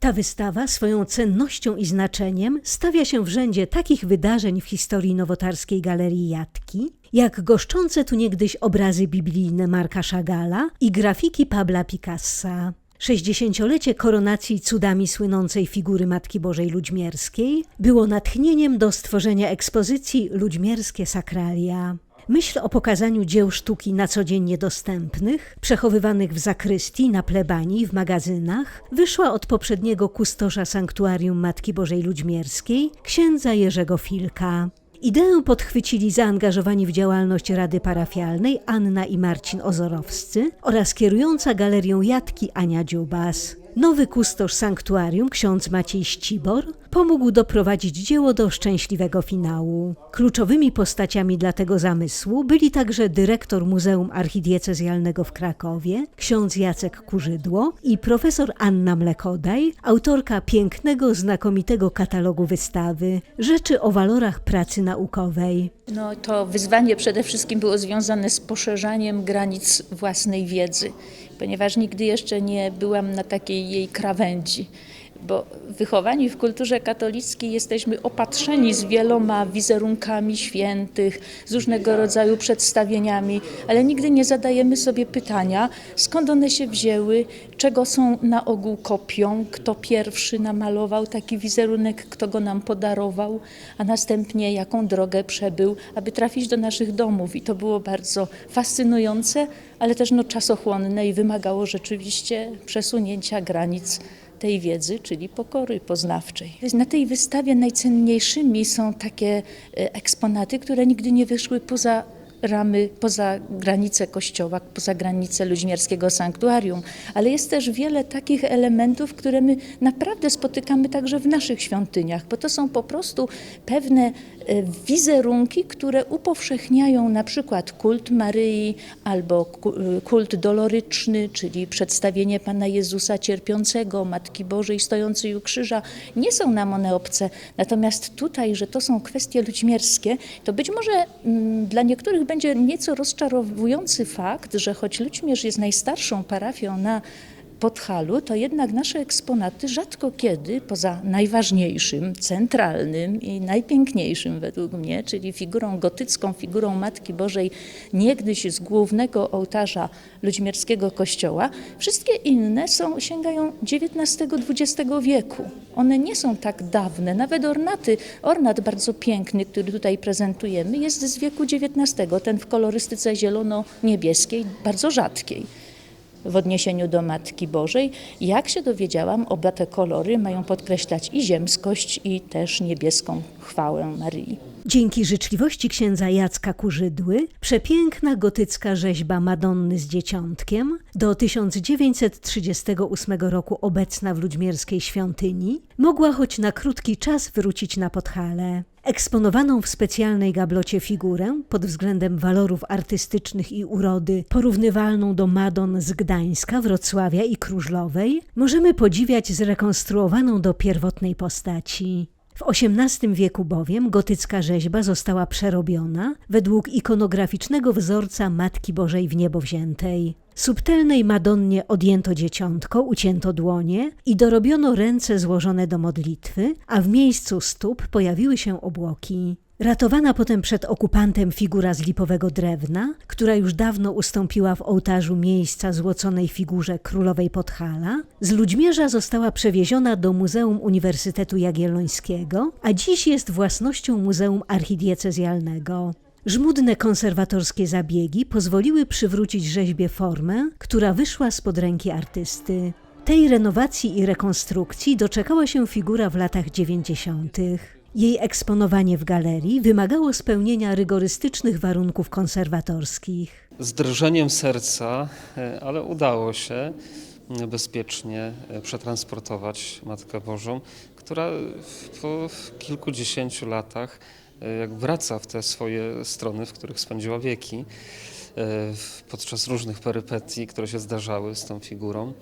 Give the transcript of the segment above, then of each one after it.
Ta wystawa swoją cennością i znaczeniem stawia się w rzędzie takich wydarzeń w historii nowotarskiej Galerii Jatki, jak goszczące tu niegdyś obrazy biblijne Marka Chagala i grafiki Pabla Picassa. 60-lecie koronacji cudami słynącej figury Matki Bożej Ludźmierskiej było natchnieniem do stworzenia ekspozycji Ludźmierskie Sakralia. Myśl o pokazaniu dzieł sztuki na co dzień niedostępnych, przechowywanych w zakrystii, na plebanii, w magazynach, wyszła od poprzedniego kustosza sanktuarium Matki Bożej Ludźmierskiej, księdza Jerzego Filka. Ideę podchwycili zaangażowani w działalność Rady Parafialnej Anna i Marcin Ozorowscy oraz kierująca galerią Jatki Ania Dziubas. Nowy kustosz sanktuarium, ksiądz Maciej Ścibor, pomógł doprowadzić dzieło do szczęśliwego finału. Kluczowymi postaciami dla tego zamysłu byli także dyrektor Muzeum Archidiecezjalnego w Krakowie, ksiądz Jacek Kurzydło i profesor Anna Mlekodaj, autorka pięknego, znakomitego katalogu wystawy Rzeczy o walorach pracy naukowej. No, to wyzwanie przede wszystkim było związane z poszerzaniem granic własnej wiedzy, ponieważ nigdy jeszcze nie byłam na takiej jej krawędzi. Bo wychowani w kulturze katolickiej jesteśmy opatrzeni z wieloma wizerunkami świętych, z różnego rodzaju przedstawieniami, ale nigdy nie zadajemy sobie pytania, skąd one się wzięły, czego są na ogół kopią, kto pierwszy namalował taki wizerunek, kto go nam podarował, a następnie jaką drogę przebył, aby trafić do naszych domów. I to było bardzo fascynujące, ale też no, czasochłonne i wymagało rzeczywiście przesunięcia granic tej wiedzy, czyli pokory poznawczej. Na tej wystawie najcenniejszymi są takie e, eksponaty, które nigdy nie wyszły poza ramy, poza granice kościoła, poza granice Luźmierskiego Sanktuarium, ale jest też wiele takich elementów, które my naprawdę spotykamy także w naszych świątyniach, bo to są po prostu pewne e, wizerunki, które upowszechniają na przykład kult Maryi albo e, kult doloryczny, czyli przedstawienie Pana Jezusa cierpiącego, Matki Bożej stojącej u krzyża. Nie są nam one obce, natomiast tutaj, że to są kwestie luźmierskie, to być może mm, dla niektórych będzie nieco rozczarowujący fakt, że choć Ludźmierz jest najstarszą parafią na Podhalu, to jednak nasze eksponaty rzadko kiedy, poza najważniejszym, centralnym i najpiękniejszym według mnie, czyli figurą gotycką, figurą Matki Bożej, niegdyś z głównego ołtarza Ludźmierskiego kościoła, wszystkie inne są, sięgają XIX-XX wieku. One nie są tak dawne, nawet ornaty, ornat bardzo piękny, który tutaj prezentujemy, jest z wieku XIX, ten w kolorystyce zielono-niebieskiej, bardzo rzadkiej w odniesieniu do Matki Bożej. Jak się dowiedziałam, oba te kolory mają podkreślać i ziemskość, i też niebieską chwałę Maryi. Dzięki życzliwości księdza Jacka Kurzydły przepiękna gotycka rzeźba Madonny z Dzieciątkiem, do 1938 roku obecna w ludźmierskiej świątyni, mogła choć na krótki czas wrócić na Podhale. Eksponowaną w specjalnej gablocie figurę pod względem walorów artystycznych i urody porównywalną do Madon z Gdańska, Wrocławia i Krużlowej możemy podziwiać zrekonstruowaną do pierwotnej postaci. W XVIII wieku bowiem gotycka rzeźba została przerobiona według ikonograficznego wzorca Matki Bożej w niebo wziętej. Subtelnej Madonnie odjęto dzieciątko, ucięto dłonie i dorobiono ręce złożone do modlitwy, a w miejscu stóp pojawiły się obłoki. Ratowana potem przed okupantem figura z lipowego drewna, która już dawno ustąpiła w ołtarzu miejsca złoconej figurze królowej Podhala, z Ludźmierza została przewieziona do Muzeum Uniwersytetu Jagiellońskiego, a dziś jest własnością Muzeum Archidiecezjalnego. Żmudne konserwatorskie zabiegi pozwoliły przywrócić rzeźbie formę, która wyszła spod ręki artysty. Tej renowacji i rekonstrukcji doczekała się figura w latach 90. Jej eksponowanie w galerii wymagało spełnienia rygorystycznych warunków konserwatorskich. z drżeniem serca, e, ale udało się e, bezpiecznie e, przetransportować Matkę Bożą, która po kilkudziesięciu latach e, jak wraca w te swoje strony, w których spędziła wieki, podczas różnych perypetii, które się zdarzały z tą figurą.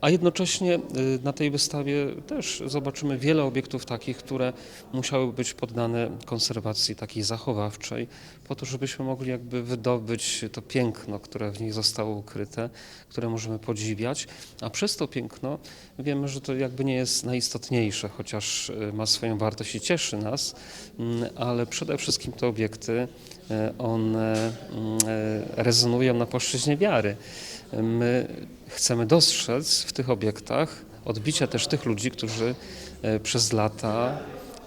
A jednocześnie y, na tej wystawie też zobaczymy wiele obiektów takich, które musiały być poddane konserwacji takiej zachowawczej, po to, żebyśmy mogli jakby wydobyć to piękno, które w nich zostało ukryte, które możemy podziwiać, a przez to piękno wiemy, że to jakby nie jest najistotniejsze, chociaż y, ma swoją wartość i cieszy nas, mm, ale przede wszystkim te obiekty, y, one mm, rezonują na płaszczyźnie wiary. My chcemy dostrzec w tych obiektach odbicia też tych ludzi, którzy e, przez lata,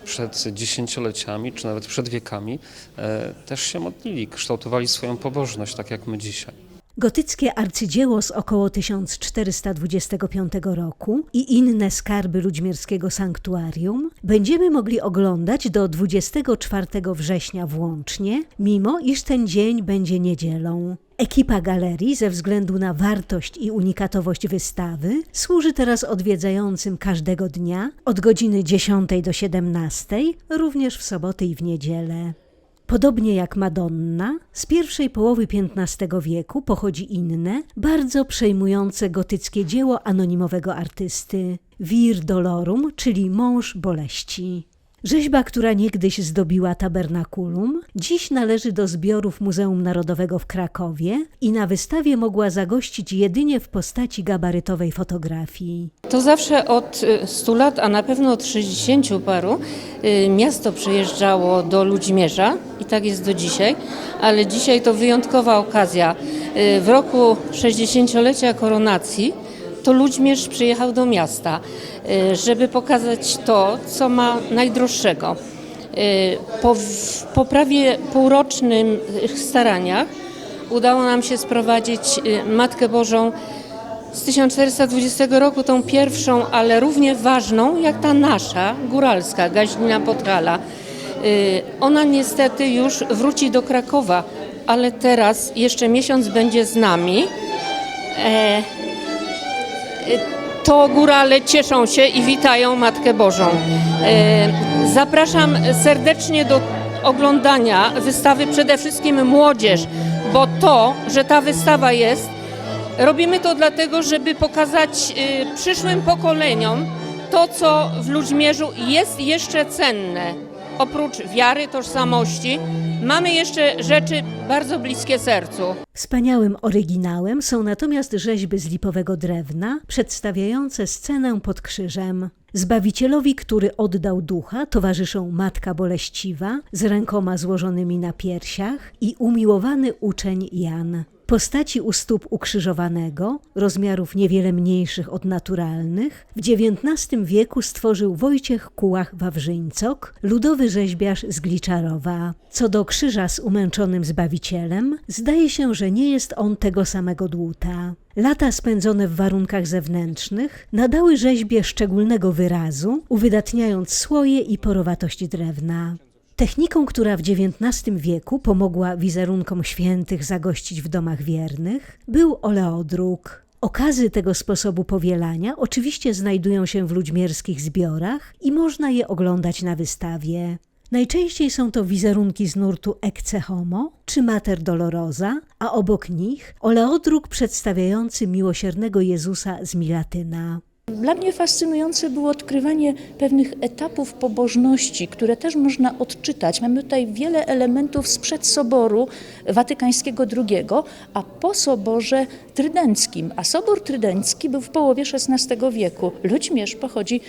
przed dziesięcioleciami, czy nawet przed wiekami e, też się modlili, kształtowali swoją pobożność, tak jak my dzisiaj. Gotyckie arcydzieło z około 1425 roku i inne skarby ludźmierskiego sanktuarium będziemy mogli oglądać do 24 września włącznie, mimo iż ten dzień będzie niedzielą. Ekipa galerii, ze względu na wartość i unikatowość wystawy, służy teraz odwiedzającym każdego dnia od godziny 10 do 17, również w soboty i w niedzielę. Podobnie jak Madonna, z pierwszej połowy XV wieku pochodzi inne, bardzo przejmujące gotyckie dzieło anonimowego artysty Vir Dolorum, czyli Mąż Boleści. Rzeźba, która niegdyś zdobiła tabernakulum, dziś należy do zbiorów Muzeum Narodowego w Krakowie i na wystawie mogła zagościć jedynie w postaci gabarytowej fotografii. To zawsze od y, 100 lat, a na pewno od 60 paru, y, miasto przyjeżdżało do Ludźmierza i tak jest do dzisiaj, ale dzisiaj to wyjątkowa okazja. Y, W roku 60-lecia koronacji to Ludźmierz przyjechał do miasta, y, żeby pokazać to, co ma najdroższego. Y, Po, po prawie półrocznym staraniach udało nam się sprowadzić y, Matkę Bożą z 1420 roku, tą pierwszą, ale równie ważną jak ta nasza, góralska, Gaźnina Podhala. Ona niestety już wróci do Krakowa, ale teraz jeszcze miesiąc będzie z nami. E, to górale cieszą się i witają Matkę Bożą. E, Zapraszam serdecznie do oglądania wystawy przede wszystkim młodzież, bo to, że ta wystawa jest, robimy to dlatego, żeby pokazać y, przyszłym pokoleniom to, co w Ludźmierzu jest jeszcze cenne. Oprócz wiary, tożsamości, mamy jeszcze rzeczy bardzo bliskie sercu. Wspaniałym oryginałem są natomiast rzeźby z lipowego drewna, przedstawiające scenę pod krzyżem. Zbawicielowi, który oddał ducha, towarzyszą Matka Boleściwa z rękoma złożonymi na piersiach i umiłowany uczeń Jan. Postaci u stóp ukrzyżowanego, rozmiarów niewiele mniejszych od naturalnych, w XIX wieku stworzył Wojciech Kułach-Wawrzyńcok, ludowy rzeźbiarz z Gliczarowa. Co do krzyża z umęczonym Zbawicielem, zdaje się, że nie jest on tego samego dłuta. Lata spędzone w warunkach zewnętrznych nadały rzeźbie szczególnego wyrazu, uwydatniając słoje i porowatość drewna. Techniką, która w XIX wieku pomogła wizerunkom świętych zagościć w domach wiernych, był oleodruk. Okazy tego sposobu powielania oczywiście znajdują się w ludźmierskich zbiorach i można je oglądać na wystawie. Najczęściej są to wizerunki z nurtu Ecce Homo czy Mater Dolorosa, a obok nich oleodruk przedstawiający miłosiernego Jezusa z Milatyna. Dla mnie fascynujące było odkrywanie pewnych etapów pobożności, które też można odczytać. Mamy tutaj wiele elementów sprzed Soboru Watykańskiego II, a po Soborze Trydenckim. A Sobór Trydencki był w połowie XVI wieku. Ludźmierz pochodzi,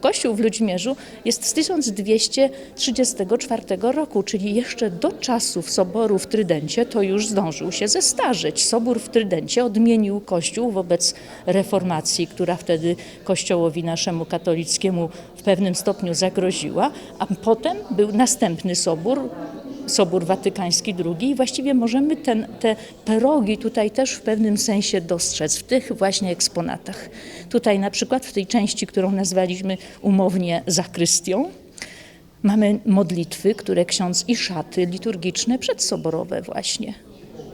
kościół w Ludźmierzu jest z 1234 roku, czyli jeszcze do czasów Soboru w Trydencie to już zdążył się zestarzyć. Sobór w Trydencie odmienił kościół wobec reformacji, która wtedy kościołowi naszemu katolickiemu w pewnym stopniu zagroziła, a potem był następny sobór, Sobór Watykański II i właściwie możemy ten, te perogi tutaj też w pewnym sensie dostrzec w tych właśnie eksponatach. Tutaj na przykład w tej części, którą nazwaliśmy umownie zakrystią, mamy modlitwy, które ksiądz i szaty liturgiczne przedsoborowe właśnie.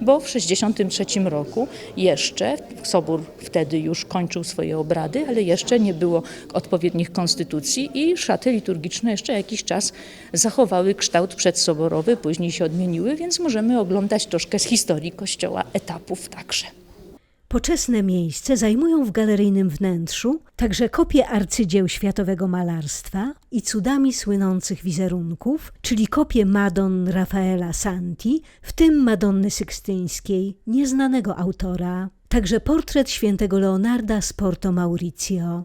Bo w 1963 roku jeszcze, Sobór wtedy już kończył swoje obrady, ale jeszcze nie było odpowiednich konstytucji i szaty liturgiczne jeszcze jakiś czas zachowały kształt przedsoborowy, później się odmieniły, więc możemy oglądać troszkę z historii Kościoła etapów także. Poczesne miejsce zajmują w galeryjnym wnętrzu także kopie arcydzieł światowego malarstwa i cudami słynących wizerunków, czyli kopie Madon Rafaela Santi, w tym Madonny Sykstyńskiej, nieznanego autora, także portret świętego Leonarda z Porto Mauricio.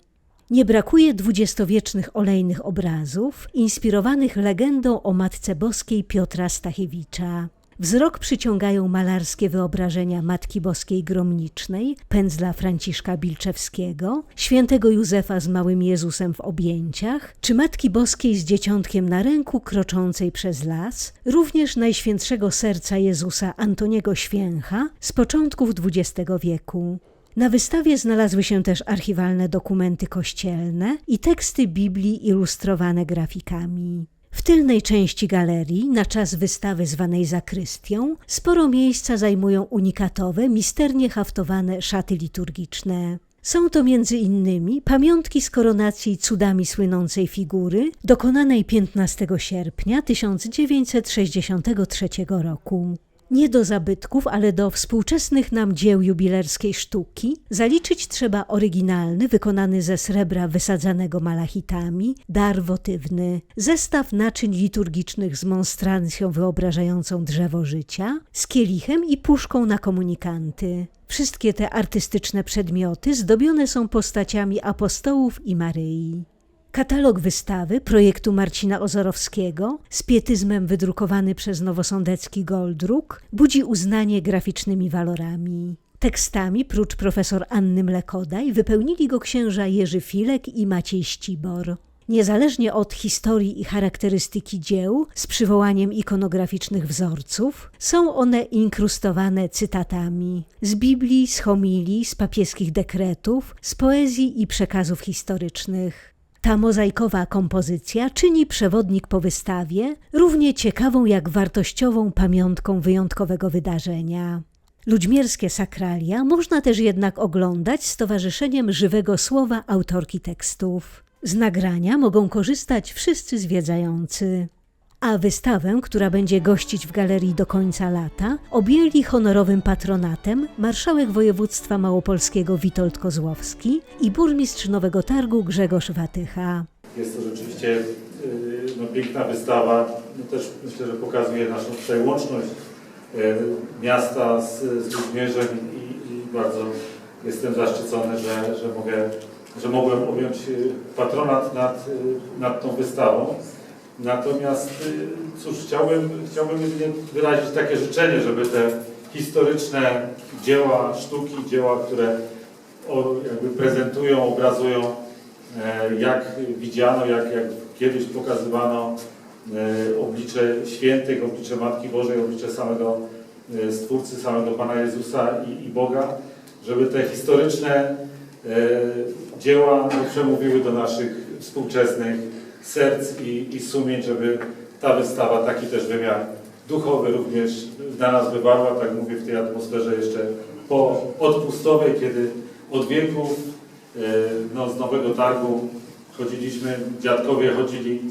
Nie brakuje dwudziestowiecznych olejnych obrazów inspirowanych legendą o Matce Boskiej Piotra Stachiewicza. Wzrok przyciągają malarskie wyobrażenia Matki Boskiej Gromnicznej, pędzla Franciszka Bilczewskiego, świętego Józefa z małym Jezusem w objęciach, czy Matki Boskiej z dzieciątkiem na ręku kroczącej przez las, również Najświętszego Serca Jezusa Antoniego Święcha z początków XX wieku. Na wystawie znalazły się też archiwalne dokumenty kościelne i teksty Biblii ilustrowane grafikami. W tylnej części galerii, na czas wystawy zwanej zakrystią, sporo miejsca zajmują unikatowe, misternie haftowane szaty liturgiczne. Są to między innymi pamiątki z koronacji cudami słynącej figury, dokonanej 15 sierpnia 1963 roku. Nie do zabytków, ale do współczesnych nam dzieł jubilerskiej sztuki zaliczyć trzeba oryginalny, wykonany ze srebra wysadzanego malachitami, dar wotywny, zestaw naczyń liturgicznych z monstrancją wyobrażającą drzewo życia, z kielichem i puszką na komunikanty. Wszystkie te artystyczne przedmioty zdobione są postaciami apostołów i Maryi. Katalog wystawy projektu Marcina Ozorowskiego z pietyzmem wydrukowany przez Nowosądecki Goldruk budzi uznanie graficznymi walorami. Tekstami, prócz profesor Anny Mlekodaj, wypełnili go księża Jerzy Filek i Maciej Ścibor. Niezależnie od historii i charakterystyki dzieł, z przywołaniem ikonograficznych wzorców, są one inkrustowane cytatami z Biblii, z homilii, z papieskich dekretów, z poezji i przekazów historycznych. Ta mozaikowa kompozycja czyni przewodnik po wystawie równie ciekawą jak wartościową pamiątką wyjątkowego wydarzenia. Ludźmierskie sakralia można też jednak oglądać z Towarzyszeniem Żywego Słowa autorki tekstów. Z nagrania mogą korzystać wszyscy zwiedzający. A wystawę, która będzie gościć w galerii do końca lata, objęli honorowym patronatem marszałek województwa małopolskiego Witold Kozłowski i burmistrz Nowego Targu Grzegorz Watycha. Jest to rzeczywiście yy, no, piękna wystawa. No, też myślę, że pokazuje naszą tutaj łączność yy, miasta z, z Ludźmierzem i, i bardzo jestem zaszczycony, że, że, mogę, że mogłem objąć yy, patronat nad, nad tą wystawą. Natomiast yy, cóż, chciałbym, chciałbym wyrazić takie życzenie, żeby te historyczne dzieła sztuki, dzieła, które jakby prezentują, obrazują e, jak widziano, jak, jak kiedyś pokazywano e, oblicze świętych, oblicze Matki Bożej, oblicze samego e, Stwórcy, samego Pana Jezusa i, i Boga, żeby te historyczne dzieła no, przemówiły do naszych współczesnych serc i, i sumień, żeby ta wystawa taki też wymiar duchowy również dla nas wywarła, tak mówię, w tej atmosferze jeszcze po odpustowej, kiedy od wieków e, no, z Nowego Targu chodziliśmy, dziadkowie chodzili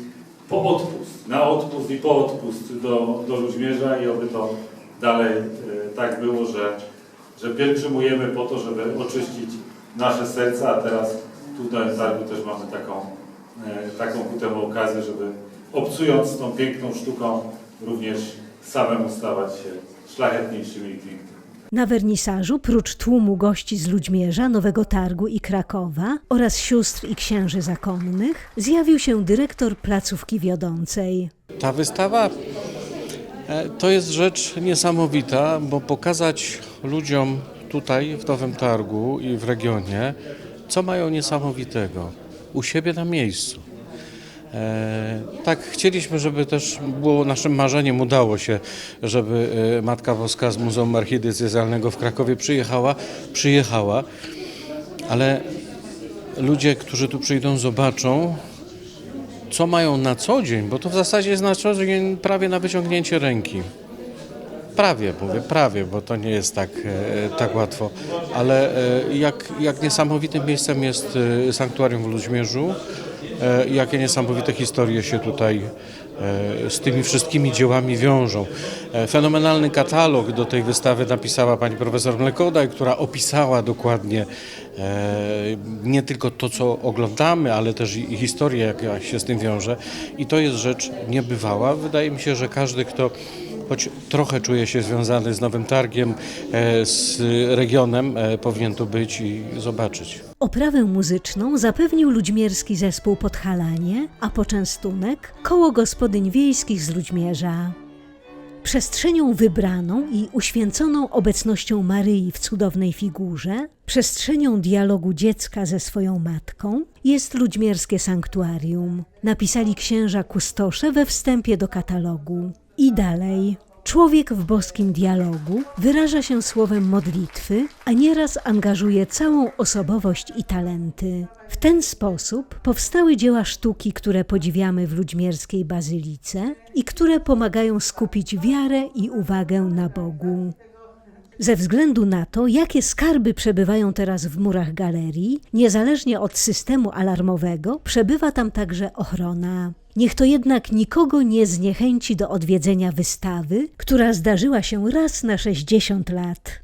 po odpust, na odpust i po odpust do, do Ludźmierza i oby to dalej e, tak było, że, że pielgrzymujemy po to, żeby oczyścić nasze serca, a teraz tutaj w Targu też mamy taką, taką ku temu okazję, żeby obcując tą piękną sztuką również samemu stawać się szlachetniejszymi i pięknymi. Na wernisażu, prócz tłumu gości z Ludźmierza, Nowego Targu i Krakowa oraz sióstr i księży zakonnych, zjawił się dyrektor placówki wiodącej. Ta wystawa e, to jest rzecz niesamowita, bo pokazać ludziom tutaj w Nowym Targu i w regionie, co mają niesamowitego u siebie na miejscu. E, Tak, chcieliśmy, żeby też było naszym marzeniem, udało się, żeby e, Matka Boska z Muzeum Archidiecezjalnego w Krakowie przyjechała, przyjechała, ale ludzie, którzy tu przyjdą, zobaczą, co mają na co dzień, bo to w zasadzie jest na co dzień prawie na wyciągnięcie ręki. Prawie, mówię prawie, bo to nie jest tak, e, tak łatwo, ale e, jak, jak niesamowitym miejscem jest e, sanktuarium w Ludźmierzu, jakie niesamowite historie się tutaj z tymi wszystkimi dziełami wiążą. Fenomenalny katalog do tej wystawy napisała pani profesor Mlekodaj, która opisała dokładnie nie tylko to, co oglądamy, ale też i historię, jaka się z tym wiąże. I to jest rzecz niebywała. Wydaje mi się, że każdy, kto choć trochę czuje się związany z Nowym Targiem, e, z regionem, e, powinien tu być i zobaczyć. Oprawę muzyczną zapewnił ludźmierski zespół Podhalanie, a poczęstunek koło gospodyń wiejskich z Ludźmierza. Przestrzenią wybraną i uświęconą obecnością Maryi w cudownej figurze, przestrzenią dialogu dziecka ze swoją matką jest ludźmierskie sanktuarium. Napisali księża kustosze we wstępie do katalogu. I dalej. Człowiek w boskim dialogu wyraża się słowem modlitwy, a nieraz angażuje całą osobowość i talenty. W ten sposób powstały dzieła sztuki, które podziwiamy w ludźmierskiej bazylice i które pomagają skupić wiarę i uwagę na Bogu. Ze względu na to, jakie skarby przebywają teraz w murach galerii, niezależnie od systemu alarmowego, przebywa tam także ochrona. Niech to jednak nikogo nie zniechęci do odwiedzenia wystawy, która zdarzyła się raz na 60 lat.